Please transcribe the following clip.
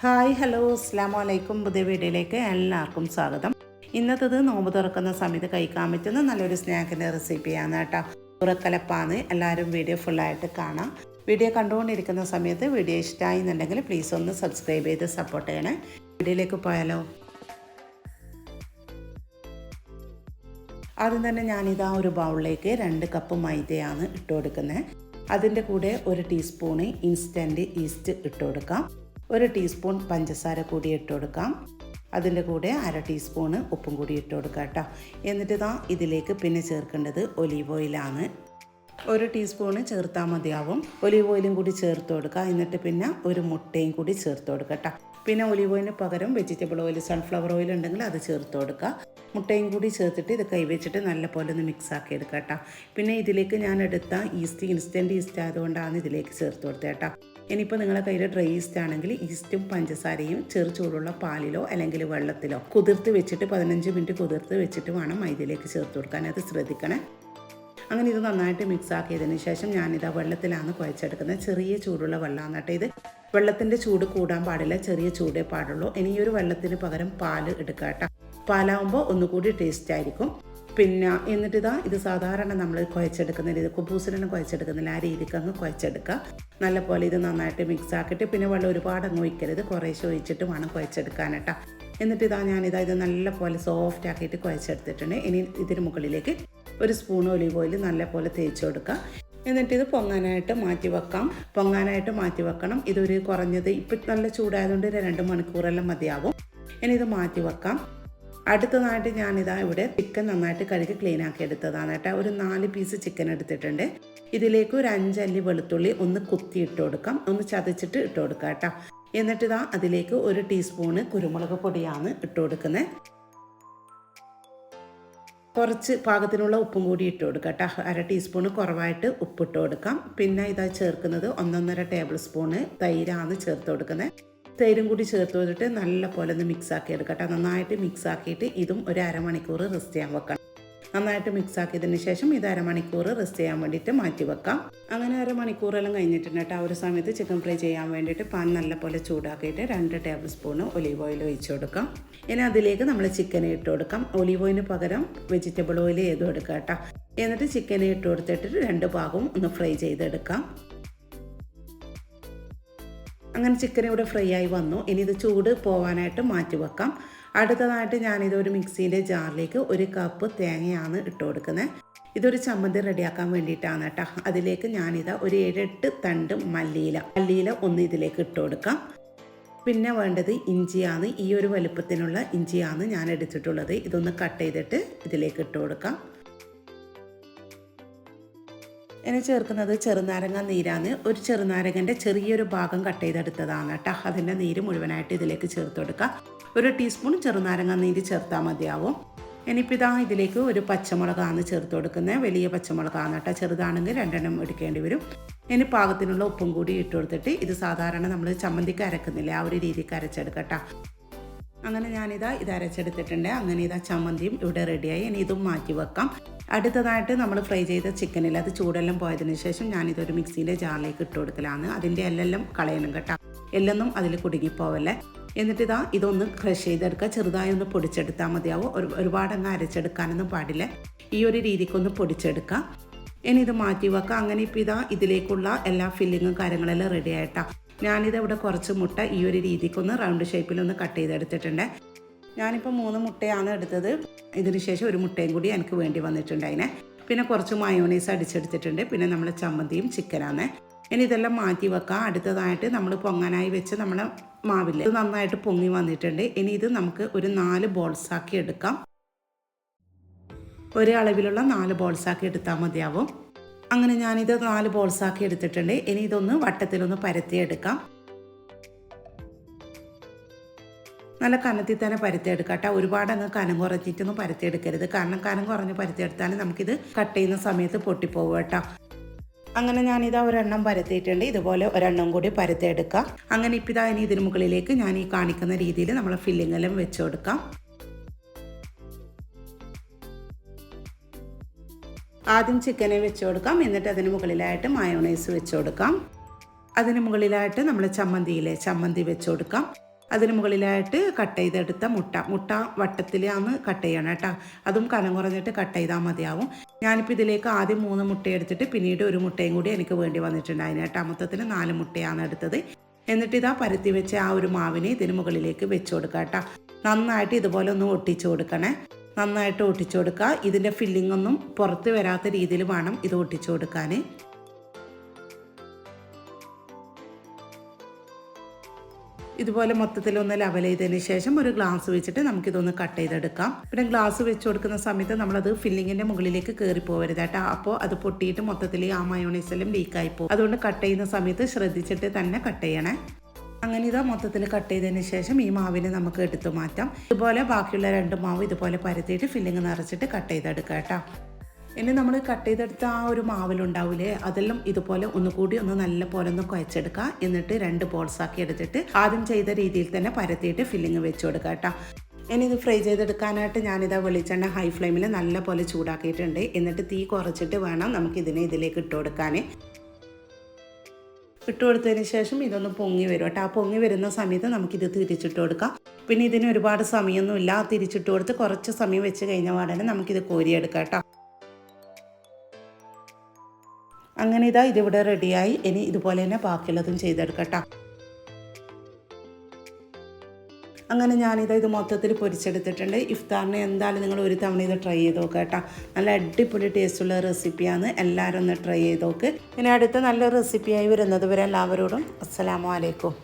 Hi hello അസ്സാം വലൈക്കും പുതിയ വീഡിയോയിലേക്ക് എല്ലാവർക്കും സ്വാഗതം. ഇന്നത്തത് നോമ്പ് തുറക്കുന്ന സമയത്ത് കഴിക്കാൻ പറ്റുന്ന നല്ലൊരു സ്നാക്കിന്റെ റെസിപ്പിയാണ് കേട്ടോ. ഉറക്കലപ്പാന്ന് എല്ലാവരും വീഡിയോ ഫുള്ളായിട്ട് കാണാം. വീഡിയോ കണ്ടുകൊണ്ടിരിക്കുന്ന സമയത്ത് വീഡിയോ ഇഷ്ടമായി എന്നുണ്ടെങ്കിൽ പ്ലീസ് ഒന്ന് സബ്സ്ക്രൈബ് ചെയ്ത് സപ്പോർട്ട് ചെയ്യണേ. വീഡിയോയിലേക്ക് പോയാലോ? ആദ്യം തന്നെ ഞാനിതാ ഒരു ബൗളിലേക്ക് രണ്ട് കപ്പ് മൈദയാണ് ഇട്ട് കൊടുക്കുന്നത് അതിന്റെ കൂടെ ഒരു ടീസ്പൂണ് ഇൻസ്റ്റന്റ് ഈസ്റ്റ് ഇട്ട് കൊടുക്കാം ഒരു ടീസ്പൂൺ പഞ്ചസാര കൂടി ഇട്ട് കൊടുക്കാം. അതിന്റെ കൂടെ അര ടീസ്പൂണ് ഉപ്പും കൂടി ഇട്ട് കൊടുക്കാം കേട്ടോ. എന്നിട്ട് ഇതാ ഇതിലേക്ക് പിന്നെ ചേർക്കേണ്ടത് ഒലീവ് ഓയിലാണ്. ഒരു ടീസ്പൂണ് ചേർത്താൽ മതിയാവും. ഒലീവ് ഓയിലും കൂടി ചേർത്ത് കൊടുക്കുക എന്നിട്ട് പിന്നെ ഒരു മുട്ടയും കൂടി ചേർത്ത് കൊടുക്കുക കേട്ടോ. പിന്നെ ഒലീവ് ഓയിലിന് പകരം വെജിറ്റബിൾ ഓയിൽ സൺഫ്ലവർ ഓയിൽ ഉണ്ടെങ്കിൽ അത് ചേർത്ത് കൊടുക്കുക മുട്ടയും കൂടി ചേർത്തിട്ട് ഇത് കൈവച്ചിട്ട് നല്ല പോലെ ഒന്ന് മിക്സ് ആക്കി എടുക്കാം പിന്നെ ഇതിലേക്ക് ഞാൻ എടുത്ത ഈസ്റ്റ് ഇൻസ്റ്റന്റ് ഈസ്റ്റ് ആയതുകൊണ്ടാണ് ഇതിലേക്ക് ചേർത്ത് കൊടുത്തത് കേട്ടോ. ഇനിയിപ്പോൾ നിങ്ങളുടെ കയ്യിൽ ഡ്രൈ ഈസ്റ്റ് ആണെങ്കിൽ ഈസ്റ്റും പഞ്ചസാരയും ചെറു ചൂടുള്ള പാലിലോ അല്ലെങ്കിൽ വെള്ളത്തിലോ കുതിർത്ത് വെച്ചിട്ട് പതിനഞ്ച് മിനിറ്റ് കുതിർത്ത് വെച്ചിട്ട് വേണം മൈദയിലേക്ക് ചേർത്ത് കൊടുക്കാൻ. അത് ശ്രദ്ധിക്കണേ. അങ്ങനെ ഇത് നന്നായിട്ട് മിക്സ് ആക്കിയതിന് ശേഷം ഞാനിതാ വെള്ളത്തിലാണ് കുഴച്ചെടുക്കുന്നത്. ചെറിയ ചൂടുള്ള വെള്ളമാണ് കേട്ടോ ഇത്. വെള്ളത്തിന്റെ ചൂട് കൂടാൻ പാടില്ല. ചെറിയ ചൂടേ പാടുള്ളൂ. ഇനി ഈ ഒരു വെള്ളത്തിന് പകരം പാൽ എടുക്കാം കേട്ടോ. പാലാവുമ്പോൾ ഒന്നുകൂടി ടേസ്റ്റ് ആയിരിക്കും. പിന്നെ എന്നിട്ട് ഇതാ ഇത് സാധാരണ നമ്മൾ കുഴച്ചെടുക്കുന്ന ഇത് കുബൂസിനെ കുഴച്ചെടുക്കുന്നില്ല ആ രീതിക്ക് അങ്ങ് കുഴച്ചെടുക്കുക. നല്ലപോലെ ഇത് നന്നായിട്ട് മിക്സ് ആക്കിയിട്ട് പിന്നെ വെള്ളം ഒരുപാട് അങ്ങ് ഒഴിക്കരുത് കുറേശ്ശെ ഒഴിച്ചിട്ട് വേണം കുഴച്ചെടുക്കാൻ കേട്ടോ എന്നിട്ട് ഇതാ ഞാനിതാ ഇത് നല്ലപോലെ സോഫ്റ്റ് ആക്കിയിട്ട് കുഴച്ചെടുത്തിട്ടുണ്ട്. ഇനി ഇതിന് മുകളിലേക്ക് ഒരു സ്പൂൺ ഒലിവ് ഓയിൽ നല്ലപോലെ തേച്ച് കൊടുക്കുക. എന്നിട്ട് ഇത് പൊങ്ങാനായിട്ട് മാറ്റി വെക്കാം. പൊങ്ങാനായിട്ട് മാറ്റി വെക്കണം. ഇതൊരു കുറഞ്ഞത് ഇപ്പം നല്ല ചൂടായതുകൊണ്ട് രണ്ട് മണിക്കൂറെല്ലാം മതിയാവും. ഇനി ഇത് മാറ്റി വെക്കാം. അടുത്തതായിട്ട് ഞാനിതാ ഇവിടെ ചിക്കൻ നന്നായിട്ട് കഴുകി ക്ലീൻ ആക്കി എടുത്തതാണ് കേട്ടോ. ഒരു നാല് പീസ് ചിക്കൻ എടുത്തിട്ടുണ്ട്. ഇതിലേക്ക് ഒരു അഞ്ചല്ലി വെളുത്തുള്ളി ഒന്ന് കുത്തി ഇട്ട് കൊടുക്കാം. ഒന്ന് ചതച്ചിട്ട് ഇട്ട് കൊടുക്കാം കേട്ടോ. എന്നിട്ട് ഇതാ അതിലേക്ക് ഒരു ടീസ്പൂണ് കുരുമുളക് പൊടിയാണ് ഇട്ട് കൊടുക്കുന്നത്. കുറച്ച് പാകത്തിനുള്ള ഉപ്പും കൂടി ഇട്ട് കൊടുക്കാം കേട്ടോ. അര ടീസ്പൂണ് കുറവായിട്ട് ഉപ്പിട്ട് കൊടുക്കാം. പിന്നെ ഇതാ ചേർക്കുന്നത് ഒന്നൊന്നര ടേബിൾ സ്പൂണ് തൈരാണ് ചേർത്ത് കൊടുക്കുന്നത്. തൈരും കൂടി ചേർത്ത് വെച്ചിട്ട് നല്ലപോലെ ഒന്ന് മിക്സാക്കി എടുക്കട്ടെ. നന്നായിട്ട് മിക്സാക്കിയിട്ട് ഇതും ഒരു അരമണിക്കൂർ റെസ്റ്റ് ചെയ്യാൻ വെക്കണം. നന്നായിട്ട് മിക്സ് ആക്കിയതിന് ശേഷം ഇത് അരമണിക്കൂർ റെസ്റ്റ് ചെയ്യാൻ വേണ്ടിയിട്ട് മാറ്റി വെക്കാം. അങ്ങനെ അരമണിക്കൂറെല്ലാം കഴിഞ്ഞിട്ടുണ്ട് കേട്ടോ. ആ ഒരു സമയത്ത് ചിക്കൻ ഫ്രൈ ചെയ്യാൻ വേണ്ടിയിട്ട് പാൻ നല്ലപോലെ ചൂടാക്കിയിട്ട് രണ്ട് ടേബിൾ സ്പൂൺ ഒലീവ് ഓയിൽ ഒഴിച്ച് കൊടുക്കാം. ഇനി അതിലേക്ക് നമ്മൾ ചിക്കൻ ഇട്ട് കൊടുക്കാം. ഒലീവ് ഓയിലിന് പകരം വെജിറ്റബിൾ ഓയിൽ ചെയ്ത് കൊടുക്കാം കേട്ടോ. എന്നിട്ട് ചിക്കനെ ഇട്ട് കൊടുത്തിട്ട് രണ്ട് ഭാഗവും ഒന്ന് ഫ്രൈ ചെയ്തെടുക്കാം. അങ്ങനെ ചിക്കൻ ഇവിടെ ഫ്രൈ ആയി വന്നു. ഇനി ഇത് ചൂട് പോകാനായിട്ട് മാറ്റി വെക്കാം. അടുത്തതായിട്ട് ഞാനിത് ഒരു മിക്സിന്റെ ജാറിലേക്ക് ഒരു കപ്പ് തേങ്ങയാണ് ഇട്ട് കൊടുക്കുന്നത് ഇതൊരു ചമ്മന്തി റെഡിയാക്കാൻ വേണ്ടിയിട്ടാണ് കേട്ടോ അതിലേക്ക് ഞാനിതാ ഒരു ഏഴെട്ട് തണ്ട് മല്ലിയില. മല്ലിയില ഒന്ന് ഇതിലേക്ക് ഇട്ട് കൊടുക്കാം. പിന്നെ വേണ്ടത് ഇഞ്ചിയാണ്. ഈ ഒരു വലുപ്പത്തിനുള്ള ഇഞ്ചിയാണ് ഞാൻ എടുത്തിട്ടുള്ളത്. ഇതൊന്ന് കട്ട് ചെയ്തിട്ട് ഇതിലേക്ക് ഇട്ട് കൊടുക്കാം. ഇനി ചേർക്കുന്നത് ചെറുനാരങ്ങ നീരാണ് ഒരു ചെറുനാരങ്ങന്റെ ചെറിയൊരു ഭാഗം കട്ട് ചെയ്തെടുത്തതാണ് കേട്ടോ അതിന്റെ നീര് മുഴുവനായിട്ട് ഇതിലേക്ക് ചേർത്ത് കൊടുക്കുക ഒരു ടീസ്പൂൺ ചെറുനാരങ്ങ നീര് ചേർത്താൽ മതിയാവും. ഇനിയിപ്പോൾ ഇതാ ഇതിലേക്ക് ഒരു പച്ചമുളകാണ് ചേർത്ത് കൊടുക്കുന്നത് വലിയ പച്ചമുളകാണ് കേട്ടോ ചെറുതാണെങ്കിൽ രണ്ടെണ്ണം എടുക്കേണ്ടി വരും. ഇനി പാകത്തിനുള്ള ഉപ്പും കൂടി ഇട്ട് കൊടുത്തിട്ട് ഇത് സാധാരണ നമ്മൾ ചമ്മന്തിക്ക് അരക്കുന്നില്ല ആ ഒരു രീതിക്ക് അരച്ചെടുക്കട്ടോ അങ്ങനെ ഞാനിതാ ഇത് അരച്ചെടുത്തിട്ടുണ്ട്. അങ്ങനെ ഇതാ ചമ്മന്തിയും ഇവിടെ റെഡിയായി ഇനി ഇതും മാറ്റി വെക്കാം. അടുത്തതായിട്ട് നമ്മൾ ഫ്രൈ ചെയ്ത ചിക്കനിൽ അത് ചൂടെല്ലാം പോയതിന് ശേഷം ഞാനിതൊരു മിക്സിന്റെ ജാറിലേക്ക് ഇട്ട് കൊടുക്കലാണ്. അതിന്റെ എല്ലെല്ലാം കളയണം കേട്ടോ. എല്ലൊന്നും അതിൽ കുടുങ്ങിപ്പോവല്ലേ. എന്നിട്ട് ഇതാ ഇതൊന്ന് ക്രഷ് ചെയ്തെടുക്കുക ചെറുതായി ഒന്ന് പൊടിച്ചെടുത്താൽ മതിയാവും. ഒരു ഒരുപാട് അങ്ങ് അരച്ചെടുക്കാനൊന്നും പാടില്ല. ഈ ഒരു രീതിക്കൊന്ന് പൊടിച്ചെടുക്കുക ഇനി ഇത് മാറ്റി വെക്കുക അങ്ങനെ ഇപ്പോൾ ഇതാ ഇതിലേക്കുള്ള എല്ലാ ഫില്ലിങ്ങും കാര്യങ്ങളെല്ലാം റെഡി ആയിട്ടാ. ഞാനിത് ഇവിടെ കുറച്ച് മുട്ട ഈ ഒരു രീതിക്കൊന്ന് റൗണ്ട് ഷേപ്പിലൊന്ന് കട്ട് ചെയ്തെടുത്തിട്ടുണ്ട്. ഞാനിപ്പോൾ മൂന്ന് മുട്ടയാണ് എടുത്തത്. ഇതിന് ശേഷം ഒരു മുട്ടയും കൂടി എനിക്ക് വേണ്ടി വന്നിട്ടുണ്ട് അതിനെ. പിന്നെ കുറച്ച് മയോണൈസ് അടിച്ചെടുത്തിട്ടുണ്ട്. പിന്നെ നമ്മൾ ചമ്മന്തിയും ചിക്കനാണ്. ഇനി ഇതെല്ലാം മാറ്റി വെക്കാം. അടുത്തതായിട്ട് നമ്മൾ പൊങ്ങാനായി വെച്ച് നമ്മളെ മാവില്ല? ഇത് നന്നായിട്ട് പൊങ്ങി വന്നിട്ടുണ്ട്. ഇനി ഇത് നമുക്ക് ഒരു നാല് ബോൾസാക്കി എടുക്കാം. ഒരു അളവിലുള്ള നാല് ബോൾസാക്കി എടുത്താൽ മതിയാവും. അങ്ങനെ ഞാനിത് നാല് ബോൾസാക്കി എടുത്തിട്ടുണ്ട്. ഇനി ഇതൊന്ന് വട്ടത്തിലൊന്ന് പരത്തിയെടുക്കാം നല്ല കനത്തിൽ തന്നെ പരത്തിയെടുക്കാം കേട്ടോ ഒരുപാട് അങ്ങ് കനം കുറച്ചിട്ടൊന്നും പരത്തിയെടുക്കരുത്. കാരണം കനം കുറഞ്ഞ് പരത്തിയെടുത്താൽ നമുക്കിത് കട്ട് ചെയ്യുന്ന സമയത്ത് പൊട്ടിപ്പോകും കേട്ടോ. അങ്ങനെ ഞാനിതാ ഒരെണ്ണം പരത്തിയിട്ടുണ്ട്. ഇതുപോലെ ഒരെണ്ണം കൂടി പരത്തിയെടുക്കാം. അങ്ങനെ ഇപ്പം ഇതാ ഇനി ഇതിന് മുകളിലേക്ക് ഞാൻ ഈ കാണിക്കുന്ന രീതിയിൽ നമ്മൾ ഫില്ലിംഗ് എല്ലാം വെച്ച് കൊടുക്കാം. ആദ്യം ചിക്കനെ വെച്ച് കൊടുക്കാം. എന്നിട്ട് അതിന് മുകളിലായിട്ട് മയോണൈസ് വെച്ച് കൊടുക്കാം. അതിന് മുകളിലായിട്ട് നമ്മൾ ചമ്മന്തിയിലെ ചമ്മന്തി വെച്ച് കൊടുക്കാം. അതിന് മുകളിലായിട്ട് കട്ട് ചെയ്തെടുത്ത മുട്ട. മുട്ട വട്ടത്തിലാണ് കട്ട് ചെയ്യണം കേട്ടോ. അതും കനം കുറഞ്ഞിട്ട് കട്ട് ചെയ്താൽ മതിയാവും. ഞാനിപ്പോൾ ഇതിലേക്ക് ആദ്യം മൂന്ന് മുട്ട എടുത്തിട്ട് പിന്നീട് ഒരു മുട്ടയും കൂടി എനിക്ക് വേണ്ടി വന്നിട്ടുണ്ടായിരുന്നു കേട്ടോ. മൊത്തത്തിൽ നാല് മുട്ടയാണ് എടുത്തത്. എന്നിട്ട് ഇതാ പരത്തി വെച്ച ആ ഒരു മാവിനെ ഇതിന് മുകളിലേക്ക് വെച്ച് കൊടുക്കുക കേട്ടോ. നന്നായിട്ട് ഇതുപോലെ ഒന്ന് ഒട്ടിച്ചു കൊടുക്കണേ. നന്നായിട്ട് ഒട്ടിച്ചു കൊടുക്കുക. ഇതിന്റെ ഫില്ലിംഗ് ഒന്നും പുറത്ത് വരാത്ത രീതിയിൽ വേണം ഇത് ഒട്ടിച്ചു കൊടുക്കാൻ ഇതുപോലെ മൊത്തത്തിൽ ഒന്ന് ലെവൽ ചെയ്തതിന് ശേഷം ഒരു ഗ്ലാസ് വെച്ചിട്ട് നമുക്കിതൊന്ന് കട്ട് ചെയ്തെടുക്കാം. പിന്നെ ഗ്ലാസ് വെച്ച് കൊടുക്കുന്ന സമയത്ത് നമ്മളത് ഫില്ലിങ്ങിന്റെ മുകളിലേക്ക് കയറി പോകരുത് കേട്ടോ. അപ്പോൾ അത് പൊട്ടിയിട്ട് മൊത്തത്തിൽ ആ മയോണൈസെല്ലാം ലീക്കായി പോകും. അതുകൊണ്ട് കട്ട് ചെയ്യുന്ന സമയത്ത് ശ്രദ്ധിച്ചിട്ട് തന്നെ കട്ട് ചെയ്യണേ. അങ്ങനെ ഇതാ മൊത്തത്തിൽ കട്ട് ചെയ്തതിന് ശേഷം ഈ മാവിനെ നമുക്ക് എടുത്തു മാറ്റാം. ഇതുപോലെ ബാക്കിയുള്ള രണ്ട് മാവ് ഇതുപോലെ പരത്തിയിട്ട് ഫില്ലിങ് നിറച്ചിട്ട് കട്ട് ചെയ്തെടുക്കാം കേട്ടോ. ഇനി നമ്മൾ കട്ട് ചെയ്തെടുത്ത ആ ഒരു മാവിലുണ്ടാവില്ലേ അതെല്ലാം ഇതുപോലെ ഒന്ന് കൂടി ഒന്ന് നല്ല പോലെ ഒന്ന് കുഴച്ചെടുക്കുക എന്നിട്ട് രണ്ട് ബോൾസ് ആക്കി എടുത്തിട്ട് ആദ്യം ചെയ്ത രീതിയിൽ തന്നെ പരത്തിയിട്ട് ഫില്ലിങ് വെച്ച് കൊടുക്കുക കേട്ടോ ഇനി ഇത് ഫ്രൈ ചെയ്തെടുക്കാനായിട്ട് ഞാനിതാ വെളിച്ചെണ്ണ ഹൈ ഫ്ലെയിമിൽ നല്ല പോലെ ചൂടാക്കിയിട്ടുണ്ട്. എന്നിട്ട് തീ കുറച്ചിട്ട് വേണം നമുക്ക് ഇതിനെ ഇതിലേക്ക് ഇട്ട് കൊടുക്കാൻ ഇട്ട് കൊടുത്തതിന് ശേഷം ഇതൊന്ന് പൊങ്ങി വരും കേട്ടോ ആ പൊങ്ങി വരുന്ന സമയത്ത് നമുക്കിത് തിരിച്ചിട്ട് കൊടുക്കാം. പിന്നെ ഇതിന് ഒരുപാട് സമയമൊന്നുമില്ല. തിരിച്ചിട്ട് കൊടുത്ത് കുറച്ച് സമയം വെച്ച് കഴിഞ്ഞ പാടനെ നമുക്കിത് കോരിയെടുക്കാം കേട്ടോ അങ്ങനെ ഇതാ ഇതിവിടെ റെഡിയായി. ഇനി ഇതുപോലെ തന്നെ ബാക്കിയുള്ളതും ചെയ്തെടുക്കട്ടോ. അങ്ങനെ ഞാനിത് ഇത് മൊത്തത്തിൽ പൊരിച്ചെടുത്തിട്ടുണ്ട്. ഇഫ്താറിന് എന്തായാലും നിങ്ങൾ ഒരു തവണ ഇത് ട്രൈ ചെയ്ത് നോക്കുക കേട്ടോ. നല്ല അടിപൊളി ടേസ്റ്റുള്ള റെസിപ്പിയാണ് എല്ലാവരും ഒന്ന് ട്രൈ ചെയ്ത് നോക്ക്. ഇനി അടുത്ത നല്ല റെസിപ്പിയായി വരുന്നത് വരെ എല്ലാവരോടും അസ്സലാമു അലൈക്കും.